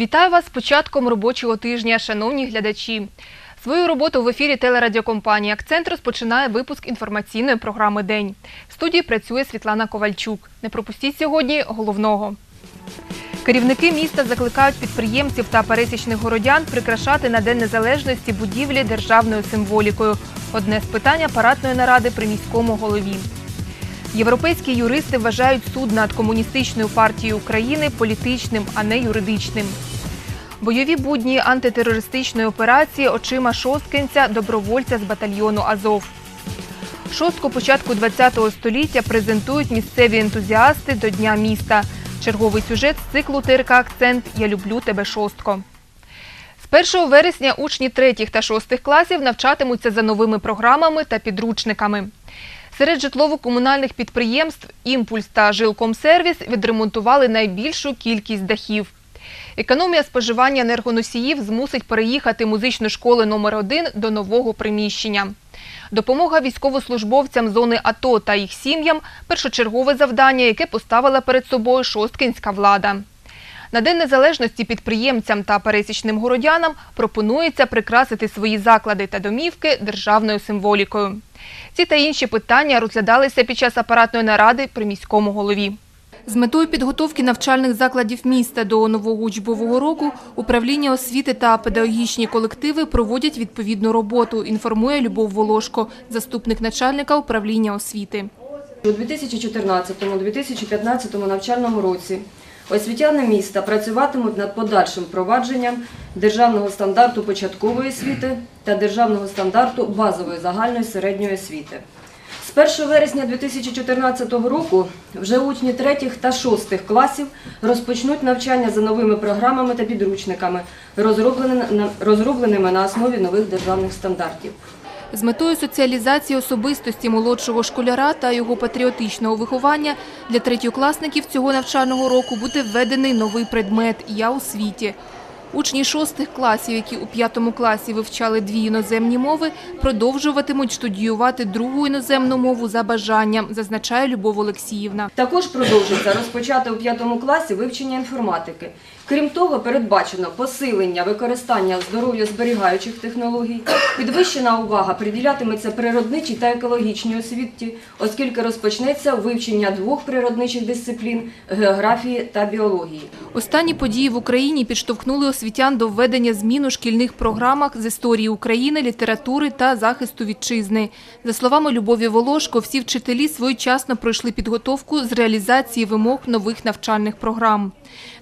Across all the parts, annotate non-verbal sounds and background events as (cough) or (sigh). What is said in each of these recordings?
Вітаю вас з початком робочого тижня, шановні глядачі. Свою роботу в ефірі телерадіокомпанії Акцент розпочинає випуск інформаційної програми День. В студії працює Світлана Ковальчук. Не пропустіть сьогодні головного. Керівники міста закликають підприємців та пересічних городян прикрашати на День Незалежності будівлі державною символікою. Одне з питань апаратної наради при міському голові. Європейські юристи вважають суд над комуністичною партією України політичним, а не юридичним. Бойові будні антитерористичної операції очима шосткинця, добровольця з батальйону Азов. Шостку початку ХХ століття презентують місцеві ентузіасти до Дня міста. Черговий сюжет з циклу ТРК Акцент Я люблю тебе шостко. З 1 вересня учні 3 та 6 класів навчатимуться за новими програмами та підручниками. Серед житлово-комунальних підприємств «Імпульс» та «Жилкомсервіс» відремонтували найбільшу кількість дахів. Економія споживання енергоносіїв змусить переїхати музичну школу номер 1 до нового приміщення. Допомога військовослужбовцям зони АТО та їх сім'ям – першочергове завдання, яке поставила перед собою шосткинська влада. На День Незалежності підприємцям та пересічним городянам пропонується прикрасити свої заклади та домівки державною символікою. Ці та інші питання розглядалися під час апаратної наради при міському голові. З метою підготовки навчальних закладів міста до нового учбового року управління освіти та педагогічні колективи проводять відповідну роботу, інформує Любов Волошко, заступник начальника управління освіти. У 2014-2015 навчальному році освітяни міста працюватимуть над подальшим впровадженням державного стандарту початкової освіти та державного стандарту базової загальної середньої освіти. З 1 вересня 2014 року вже учні 3 та 6 класів розпочнуть навчання за новими програмами та підручниками, розробленими на- основі нових державних стандартів. З метою соціалізації особистості молодшого школяра та його патріотичного виховання для третьокласників цього навчального року буде введений новий предмет «Я у світі». Учні шостих класів, які у п'ятому класі вивчали дві іноземні мови, продовжуватимуть студіювати другу іноземну мову за бажанням, зазначає Любов Олексіївна. Також продовжиться розпочати у п'ятому класі вивчення інформатики. Крім того, передбачено посилення використання здоров'я-зберігаючих технологій, підвищена увага приділятиметься природничій та екологічній освіті, оскільки розпочнеться вивчення двох природничих дисциплін географії та біології. Останні події в Україні підштовхнули освітян до введення змін у шкільних програмах з історії України, літератури та захисту вітчизни. За словами Любові Волошко, всі вчителі своєчасно пройшли підготовку з реалізації вимог нових навчальних програм.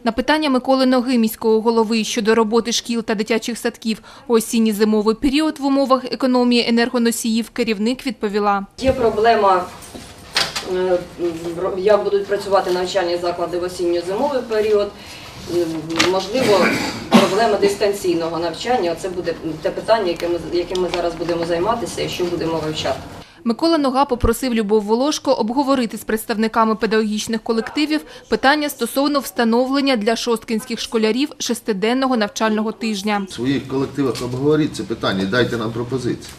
На питання Миколи Ноги, міського голови, щодо роботи шкіл та дитячих садків у осінньо-зимовий період в умовах економії енергоносіїв, керівник відповіла. Є проблема, е, як будуть працювати навчальні заклади в осінньо-зимовий період. Можливо, проблема дистанційного навчання. Це буде те питання, яким ми зараз будемо займатися і що будемо вивчати. Микола Нога попросив Любов Волошко обговорити з представниками педагогічних колективів питання стосовно встановлення для шосткінських школярів шестиденного навчального тижня. В своїх колективах обговоріть це питання і дайте нам пропозиції.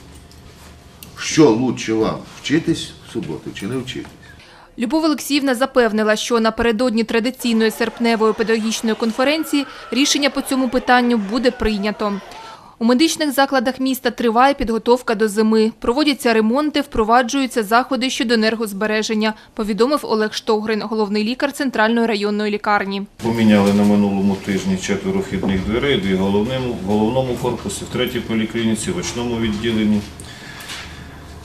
Що лучше вам, вчитись в суботу чи не вчитись? Любов Олексіївна запевнила, що напередодні традиційної серпневої педагогічної конференції рішення по цьому питанню буде прийнято. У медичних закладах міста триває підготовка до зими. Проводяться ремонти, впроваджуються заходи щодо енергозбереження, повідомив Олег Штогрин, головний лікар центральної районної лікарні. Поміняли на минулому тижні четверо вхідних дверей, дві в головному корпусі, в третій поліклініці, в очному відділенні.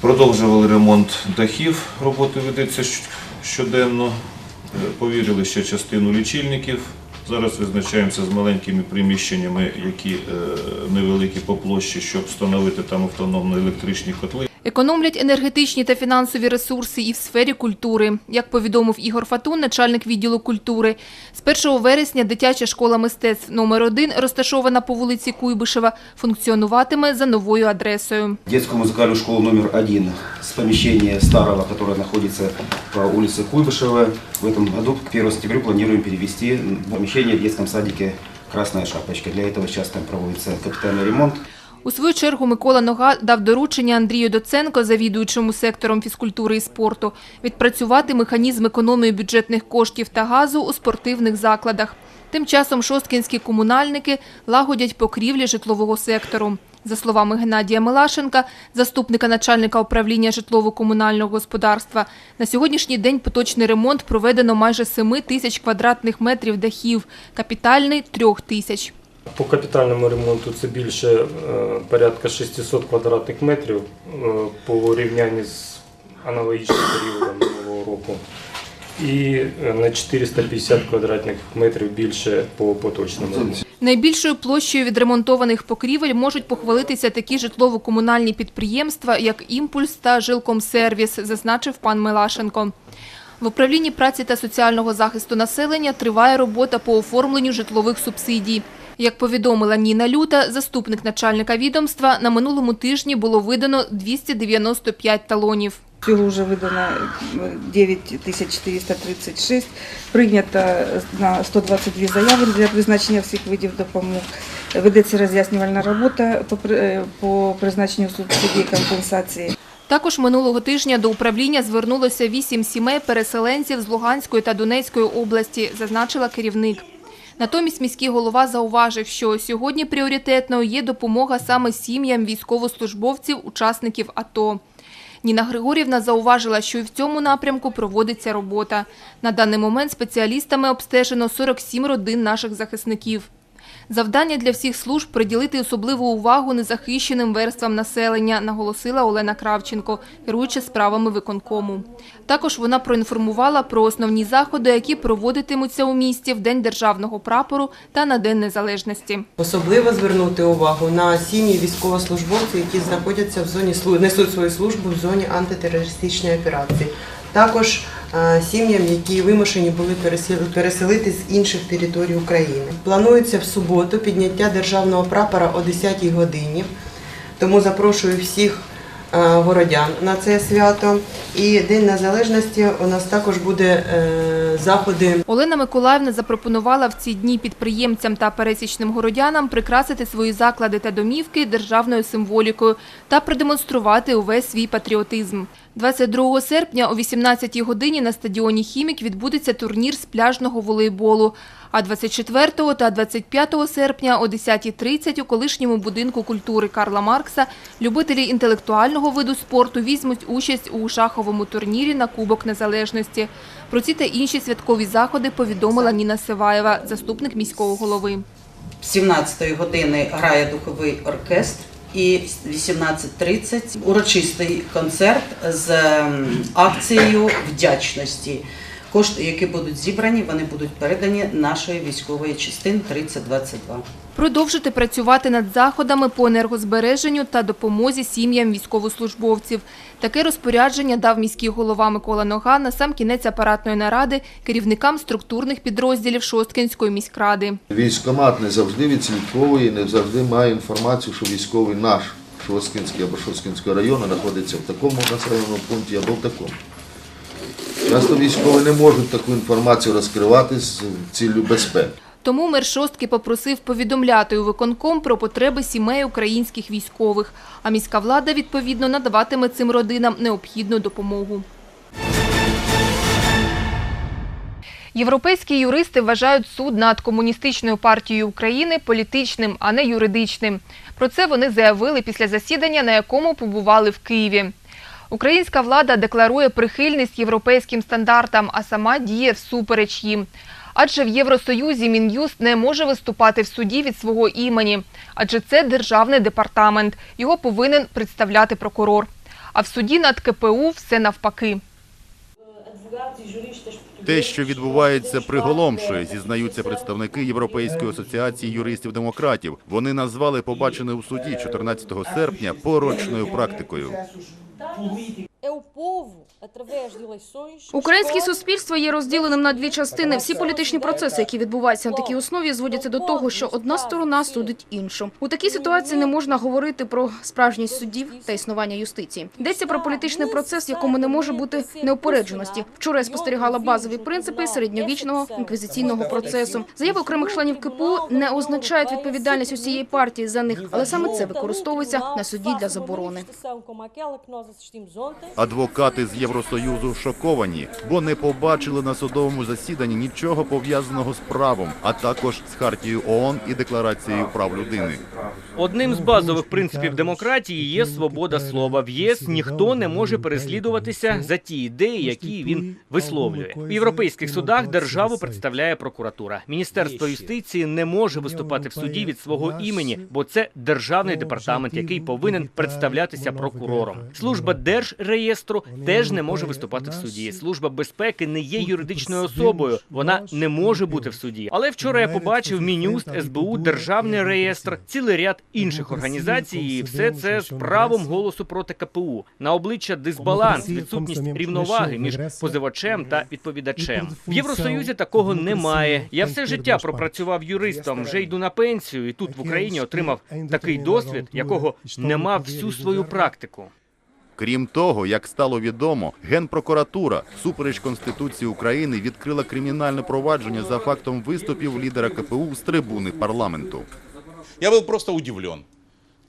Продовжували ремонт дахів, роботи ведеться щоденно. Е, Повірили ще частину лічильників. Зараз визначаємося з маленькими приміщеннями, які е, невеликі по площі, щоб встановити там автономно електричні котли. Економлять енергетичні та фінансові ресурси і в сфері культури. Як повідомив Ігор Фатун, начальник відділу культури, з 1 вересня дитяча школа мистецтв номер 1 розташована по вулиці Куйбишева, функціонуватиме за новою адресою. Детскую музыкальную школу номер один с помещения старого, которое находится по улице Куйбышева. В этом году к 1 сентября планируем перевести в помещение в детском садике «Красная шапочка». Для этого сейчас там проводится капитальный ремонт. У свою чергу Микола Нога дав доручення Андрію Доценко, завідуючому сектором фізкультури і спорту, відпрацювати механізм економії бюджетних коштів та газу у спортивних закладах. Тим часом шосткінські комунальники лагодять покрівлі житлового сектору. За словами Геннадія Милашенка, заступника начальника управління житлово-комунального господарства, на сьогоднішній день поточний ремонт проведено майже 7 тисяч квадратних метрів дахів, капітальний – 3 тисяч. По капітальному ремонту це більше е, порядка 600 квадратних метрів е, по рівнянні з аналогічним періодом минулого року. І е, на 450 квадратних метрів більше по поточному. Найбільшою площею відремонтованих покрівель можуть похвалитися такі житлово-комунальні підприємства, як «Імпульс» та «Жилкомсервіс», зазначив пан Милашенко. В управлінні праці та соціального захисту населення триває робота по оформленню житлових субсидій. Як повідомила Ніна Люта, заступник начальника відомства, на минулому тижні було видано 295 талонів. Всього вже видано е, 9436, прийнято на 122 заяви для призначення всіх видів допомог. Ведеться роз'яснювальна робота по е, по призначенню субсидії компенсації. Також минулого тижня до управління звернулося вісім сімей переселенців з Луганської та Донецької області, зазначила керівник. Натомість міський голова зауважив, що сьогодні пріоритетною є допомога саме сім'ям військовослужбовців, учасників АТО. Ніна Григорівна зауважила, що і в цьому напрямку проводиться робота. На даний момент спеціалістами обстежено 47 родин наших захисників. Завдання для всіх служб приділити особливу увагу незахищеним верствам населення, наголосила Олена Кравченко, керуючи справами виконкому. Також вона проінформувала про основні заходи, які проводитимуться у місті в День державного прапору та на День Незалежності. Особливо звернути увагу на сім'ї військовослужбовців, які знаходяться в зоні несуть свою службу в зоні антитерористичної операції. Також е, сім'ям, які вимушені були переселити з інших територій України. Планується в суботу підняття державного прапора о 10-й годині. Тому запрошую всіх е, городян на це свято. І День Незалежності у нас також буде е, заходи Олена Миколаївна запропонувала в ці дні підприємцям та пересічним городянам прикрасити свої заклади та домівки державною символікою та продемонструвати увесь свій патріотизм. 22 серпня о 18-й годині на стадіоні «Хімік» відбудеться турнір з пляжного волейболу, а 24 та 25 серпня о 10.30 у колишньому будинку культури Карла Маркса любителі інтелектуального виду спорту візьмуть участь у шаховому турнірі на Кубок Незалежності. Про ці та інші святкові заходи повідомила Ніна Сиваєва, заступник міського голови. З 17 години грає духовий оркестр і з 18.30 урочистий концерт з акцією вдячності. Кошти, які будуть зібрані, вони будуть передані нашої військової частини 3022. Продовжити працювати над заходами по енергозбереженню та допомозі сім'ям військовослужбовців. Таке розпорядження дав міський голова Микола Нога на сам кінець апаратної наради керівникам структурних підрозділів Шосткинської міськради. Військомат не завжди відслідковує, не завжди має інформацію, що військовий наш Шосткінський або Шосткінського району знаходиться в такому населеному пункті або в такому. Часто військові не можуть таку інформацію розкривати з ціллю безпеки. Тому мер Шостки попросив повідомляти у виконком про потреби сімей українських військових, а міська влада, відповідно, надаватиме цим родинам необхідну допомогу. Європейські юристи вважають суд над комуністичною партією України політичним, а не юридичним. Про це вони заявили після засідання, на якому побували в Києві. Українська влада декларує прихильність європейським стандартам, а сама діє всупереч їм. Адже в Євросоюзі Мін'юст не може виступати в суді від свого імені, адже це державний департамент. Його повинен представляти прокурор. А в суді над КПУ все навпаки. Те, що відбувається, приголомшує, зізнаються представники Європейської асоціації юристів-демократів. Вони назвали побачене у суді 14 серпня порочною практикою. 不会的。Українське суспільство є розділеним на дві частини. Всі політичні процеси, які відбуваються на такій основі, зводяться до того, що одна сторона судить іншу. У такій ситуації не можна говорити про справжність судів та існування юстиції. Йдеться про політичний процес, в якому не може бути неупередженості. Вчора я спостерігала базові принципи середньовічного інквізиційного процесу. Заяви окремих членів КПУ не означають відповідальність усієї партії за них, але саме це використовується на суді для заборони. Адвокат адвокати з Євросоюзу шоковані, бо не побачили на судовому засіданні нічого пов'язаного з правом, а також з хартією ООН і декларацією прав людини. Одним з базових принципів демократії є свобода слова. В ЄС ніхто не може переслідуватися за ті ідеї, які він висловлює. В європейських судах державу представляє прокуратура. Міністерство юстиції не може виступати в суді від свого імені, бо це державний департамент, який повинен представлятися прокурором. Служба держреєстру теж не може виступати в суді. Служба безпеки не є юридичною особою. Вона не може бути в суді. Але вчора я побачив Мінюст, СБУ, Державний реєстр, цілий ряд інших організацій, і все це з правом голосу проти КПУ. На обличчя дисбаланс, відсутність рівноваги між позивачем та відповідачем. В Євросоюзі такого немає. Я все життя пропрацював юристом, вже йду на пенсію, і тут в Україні отримав такий досвід, якого не мав всю свою практику. Крім того, як стало відомо, Генпрокуратура супереч Конституції України відкрила кримінальне провадження за фактом виступів лідера КПУ з трибуни парламенту. Я був просто удивлен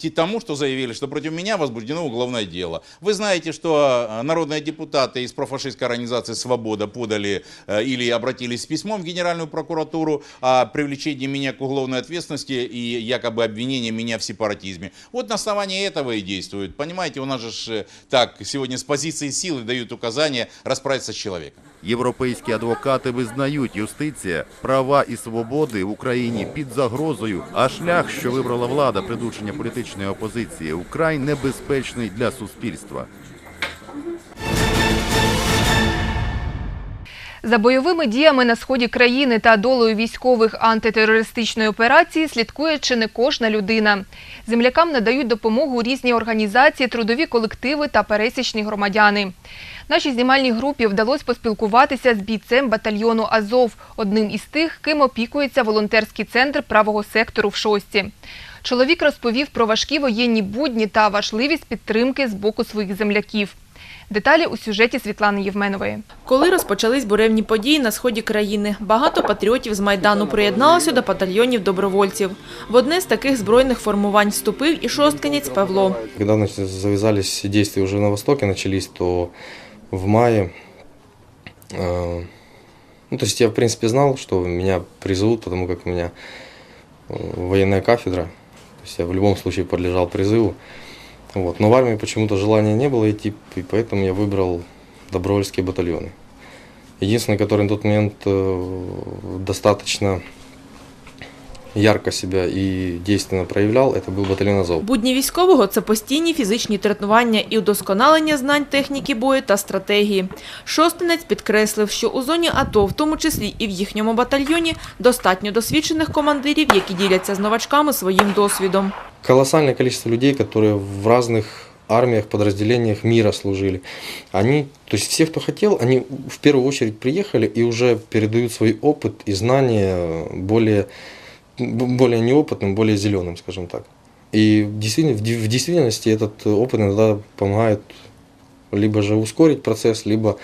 тому, что заявили, что против меня возбуждено уголовное дело. Вы знаете, что э, народные депутаты из профашистской организации «Свобода» подали э, или обратились с письмом в Генеральную прокуратуру о привлечении меня к уголовной ответственности и якобы обвинении меня в сепаратизме. Вот на основании этого и действуют. Понимаете, у нас же ж, э, так сегодня с позиции силы дают указания расправиться с человеком. Європейські адвокати визнають, юстиція, права і свободи в Україні під загрозою, а шлях, що вибрала влада придушення політичної опозиції, украй небезпечний для суспільства. За бойовими діями на сході країни та долею військових антитерористичної операції слідкує чи не кожна людина. Землякам надають допомогу різні організації, трудові колективи та пересічні громадяни. Нашій знімальній групі вдалося поспілкуватися з бійцем батальйону Азов, одним із тих, ким опікується волонтерський центр правого сектору в шості. Чоловік розповів про важкі воєнні будні та важливість підтримки з боку своїх земляків. Деталі у сюжеті Світлани Євменової. Коли розпочались буревні події на сході країни, багато патріотів з Майдану приєдналося до батальйонів добровольців. В одне з таких збройних формувань вступив і шосткинець Павло. Когда значит, завязались действия уже на Востоке, начались, то в мае, э, ну, то есть я, в принципе, знал, что меня призовут, потому как у меня э, военная кафедра, то есть я в любом случае подлежал призыву. Вот. Но в армии почему-то желания не было идти, и поэтому я выбрал добровольские батальоны. Единственный, который на тот момент э, достаточно ярко себя и действенно проявлял, это был батальон Азов. Будні військового – це постійні фізичні тренування і удосконалення знань техніки бою та стратегії. Шостинець підкреслив, що у зоні АТО, в тому числі і в їхньому батальйоні, достатньо досвідчених командирів, які діляться з новачками своїм досвідом. колоссальное количество людей, которые в разных армиях, подразделениях мира служили. Они, то есть все, кто хотел, они в первую очередь приехали и уже передают свой опыт и знания более, б- более неопытным, более зеленым, скажем так. И действительно, в де- в действительности этот опыт иногда помогает либо же ускорить процесс, либо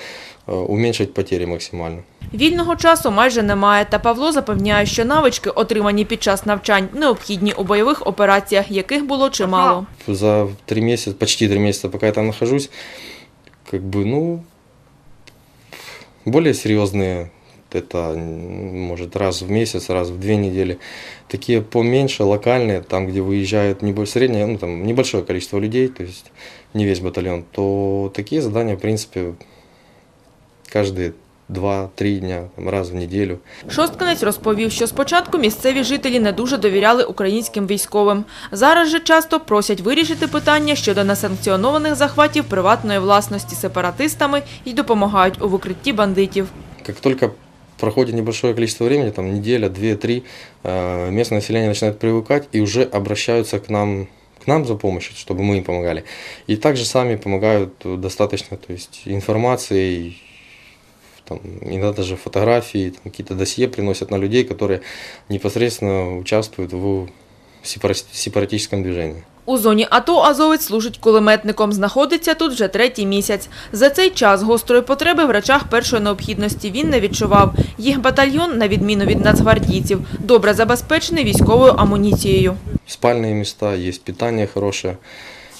э, уменьшить потери максимально. Вільного часу майже немає, та Павло запевняє, що навички, отримані під час навчань, необхідні у бойових операціях, яких було чимало. за три месяца, почти три месяца, пока я там нахожусь, как бы, ну, более серьезные, это м, может раз в месяц, раз в две недели. Такие поменьше, локальные, там, где выезжают небо- среднее, ну, там, небольшое количество людей, то есть не весь батальон, то такие задания, в принципе, каждые два-три дня, там, раз в неделю. Шосткинець розповів, що спочатку місцеві жителі не дуже довіряли українським військовим. Зараз же часто просять вирішити питання щодо несанкціонованих захватів приватної власності сепаратистами і допомагають у викритті бандитів. Как только проходит небольшое количество времени, там неделя, две, три, э, местное население начинает привыкать и уже обращаются к нам, к нам за помощью, чтобы мы им помогали. И также сами помогают достаточно, то есть информацией, там, иногда даже фотографии, какие-то досье приносят на людей, которые непосредственно участвуют в сепара- сепаратическом движении. У зоні АТО азовець служить кулеметником. Знаходиться тут вже третій місяць. За цей час гострої потреби в речах першої необхідності він не відчував. Їх батальйон, на відміну від нацгвардійців, добре забезпечений військовою амуніцією. спальные места, есть питание хорошее,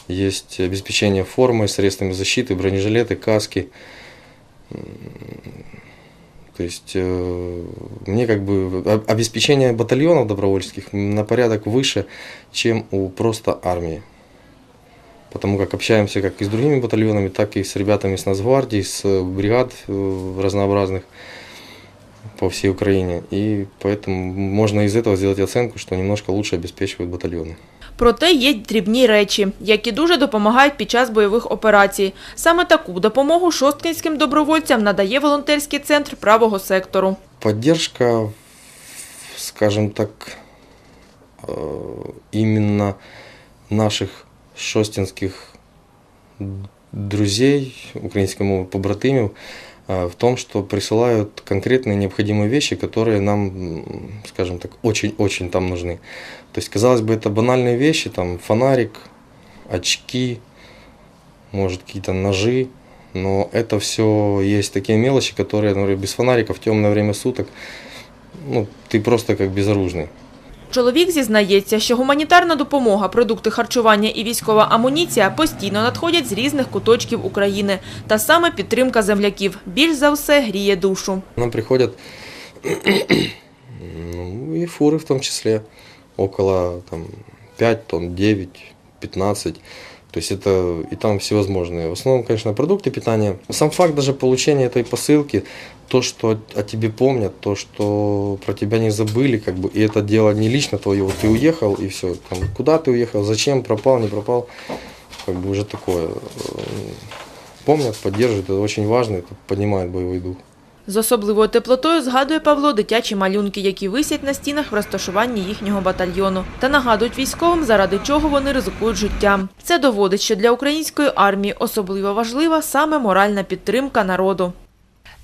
есть обеспечение формой, средствами защиты, бронежилеты, каски. То есть э, мне как бы об- обеспечение батальонов добровольческих на порядок выше, чем у просто армии. Потому как общаемся как и с другими батальонами, так и с ребятами с Нацгвардии, с э, бригад э, разнообразных по всей Украине. И поэтому можно из этого сделать оценку, что немножко лучше обеспечивают батальоны. Проте є дрібні речі, які дуже допомагають під час бойових операцій. Саме таку допомогу шосткинським добровольцям надає волонтерський центр правого сектору. Поддержка, скажем так, э, именно наших шостинских друзей, украинской мовы побратимів, э, В том, что присылают конкретные необходимые вещи, которые нам, скажем так, очень-очень там нужны. То есть, казалось бы, это банальные вещи, там фонарик, очки, может какие-то ножи, но это все есть такие мелочи, которые, например, без фонарика в темное время суток, ну, ты просто как безоружный. Чоловік зізнається, що гуманітарна допомога, продукти харчування і військова амуніція постійно надходять з різних куточків України. Та саме підтримка земляків більш за все гріє душу. Нам приходят (clears throat) ну, и фуры в том числе, около там, 5 тонн, 9, 15. То есть это и там всевозможные. В основном, конечно, продукты питания. Сам факт даже получения этой посылки, то, что о тебе помнят, то, что про тебя не забыли, как бы, и это дело не лично твое, вот ты уехал и все, там, куда ты уехал, зачем, пропал, не пропал, как бы уже такое. э, Помнят, поддерживают, это очень важно, это поднимает боевой дух. З особливою теплотою згадує Павло дитячі малюнки, які висять на стінах в розташуванні їхнього батальйону, та нагадують військовим, заради чого вони ризикують життям. Це доводить, що для української армії особливо важлива саме моральна підтримка народу.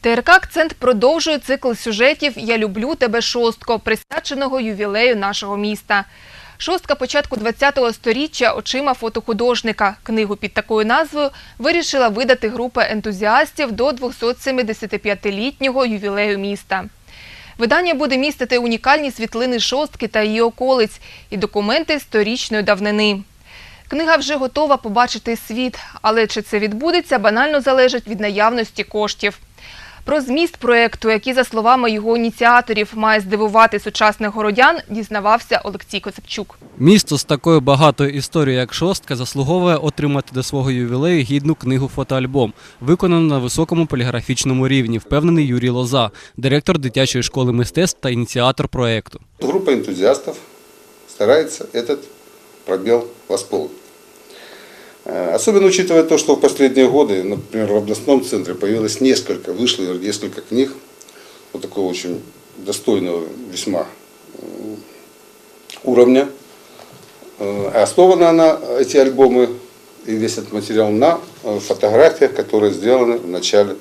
ТРК «Акцент» продовжує цикл сюжетів «Я люблю тебе, шостко», присвяченого ювілею нашого міста. Шостка початку ХХ століття очима фотохудожника. Книгу під такою назвою вирішила видати група ентузіастів до 275-літнього ювілею міста. Видання буде містити унікальні світлини шостки та її околиць і документи сторічної давнини. Книга вже готова побачити світ, але чи це відбудеться, банально залежить від наявності коштів. Про зміст проєкту, який, за словами його ініціаторів, має здивувати сучасних городян, дізнавався Олексій Коцепчук. Місто з такою багатою історією, як шостка, заслуговує отримати до свого ювілею гідну книгу фотоальбом, виконану на високому поліграфічному рівні, впевнений Юрій Лоза, директор дитячої школи мистецтв та ініціатор проєкту. Группа энтузиастов старается этот пробел восполнить. Э, Особенно учитывая то, что в последние годы, например, в областном центре появилось несколько, вышло несколько книг вот такого очень достойного весьма э, уровня. Э, Основана она, эти альбомы и весь этот материал на фотографиях, которые сделаны в начале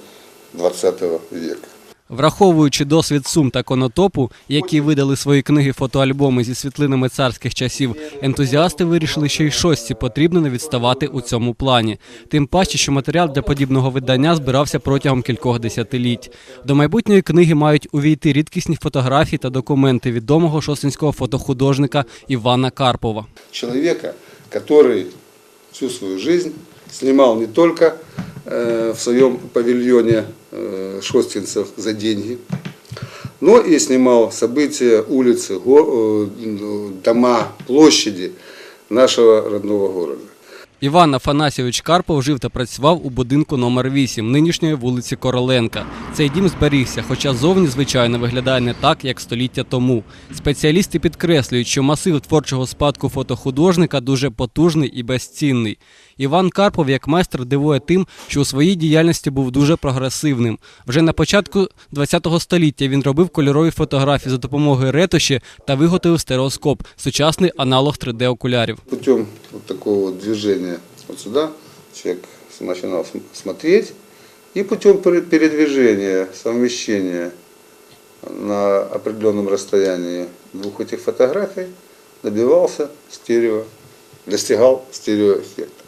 20 века. Враховуючи досвід Сум та Конотопу, які видали свої книги фотоальбоми зі світлинами царських часів, ентузіасти вирішили, що й шостці потрібно не відставати у цьому плані. Тим паче, що матеріал для подібного видання збирався протягом кількох десятиліть. До майбутньої книги мають увійти рідкісні фотографії та документи відомого шостинського фотохудожника Івана Карпова. человека, который всю свою жизнь снимал не только э, в своем павильоне э, шостинцев за деньги, но и снимал события, улицы, го- э, дома, площади нашего родного города. Іван Афанасійович Карпов жив та працював у будинку номер 8 нинішньої вулиці Короленка. Цей дім зберігся, хоча зовні, звичайно, виглядає не так, як століття тому. Спеціалісти підкреслюють, що масив творчого спадку фотохудожника дуже потужний і безцінний. Іван Карпов, як майстер, дивує тим, що у своїй діяльності був дуже прогресивним. Вже на початку ХХ століття він робив кольорові фотографії за допомогою ретуші та виготовив стереоскоп сучасний аналог 3D-окулярів. Путем такого вот движения вот сюда человек начинал см- смотреть, и путем пере- передвижения, совмещения на определенном расстоянии двух этих фотографий добивался стерео, достигал стереоэффекта.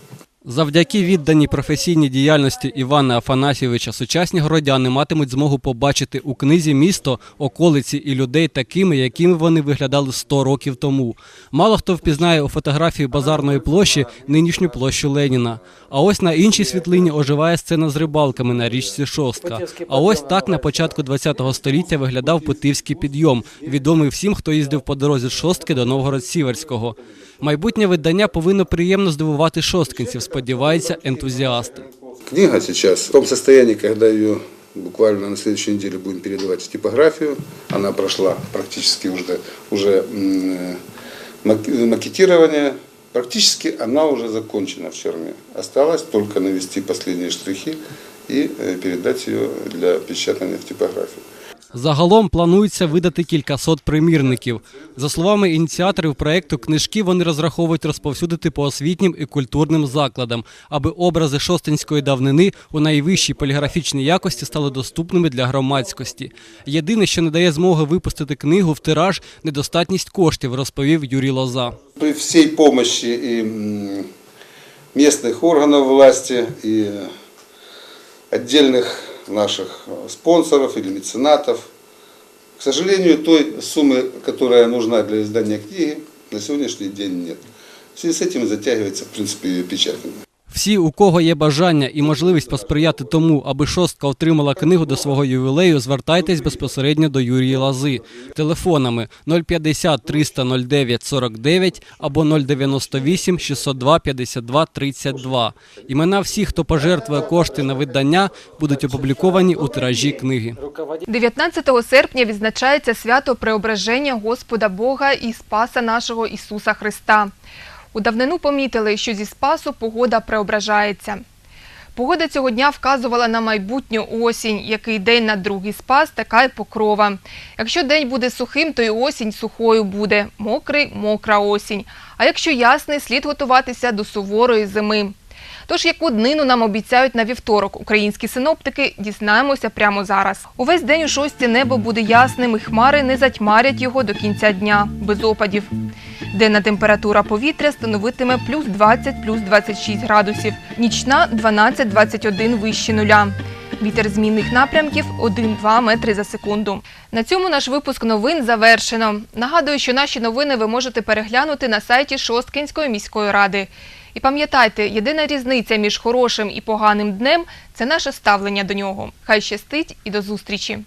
Завдяки відданій професійній діяльності Івана Афанасьєвича сучасні городяни матимуть змогу побачити у книзі місто, околиці і людей такими, якими вони виглядали 100 років тому. Мало хто впізнає у фотографії базарної площі нинішню площу Леніна. А ось на іншій світлині оживає сцена з рибалками на річці Шостка. А ось так на початку ХХ століття виглядав Путивський підйом, відомий всім, хто їздив по дорозі Шостки до Новгород-Сіверського. Майбутнє видання повинно приємно здивувати шосткинців, сподіваються ентузіасти. Книга сейчас в том состоянии, когда ее буквально на следующей неделе будем передавать в типографию. Она прошла практически уже, уже м, мак- макетирование. Практически она уже закончена в Черме. Осталось только навести последние штрихи и э, передать ее для печатания в типографию. Загалом планується видати кількасот примірників. За словами ініціаторів проекту, книжки вони розраховують розповсюдити по освітнім і культурним закладам, аби образи шостинської давнини у найвищій поліграфічній якості стали доступними для громадськості. Єдине, що не дає змоги випустити книгу в тираж, недостатність коштів, розповів Юрій Лоза. При всей помощи и м, местных органов власти, и отдельных наших э, спонсоров или меценатов, к сожалению, той суммы, которая нужна для издания книги, на сегодняшний день нет. В связи с этим затягивается, в принципе, ее печатание. Всі, у кого є бажання і можливість посприяти тому, аби шостка отримала книгу до свого ювілею, звертайтесь безпосередньо до Юрія Лази телефонами 050 300 09 49 або 098 602 52 32. Імена всіх, хто пожертвує кошти на видання, будуть опубліковані у тиражі книги. 19 серпня відзначається свято Преображення Господа Бога і Спаса нашого Ісуса Христа. У давнину помітили, що зі Спасу погода преображається. Погода цього дня вказувала на майбутню осінь, який день на другий спас, така й покрова. Якщо день буде сухим, то й осінь сухою буде, мокрий – мокра осінь. А якщо ясний, слід готуватися до суворої зими. Тож, яку днину нам обіцяють на вівторок українські синоптики, дізнаємося прямо зараз. Увесь день у шості небо буде ясним, і хмари не затьмарять його до кінця дня, без опадів. Денна температура повітря становитиме плюс 20, плюс 26 градусів, нічна 12-21 вище нуля. Вітер змінних напрямків 1-2 метри за секунду. На цьому наш випуск новин завершено. Нагадую, що наші новини ви можете переглянути на сайті Шосткинської міської ради. І пам'ятайте, єдина різниця між хорошим і поганим днем це наше ставлення до нього. Хай щастить і до зустрічі!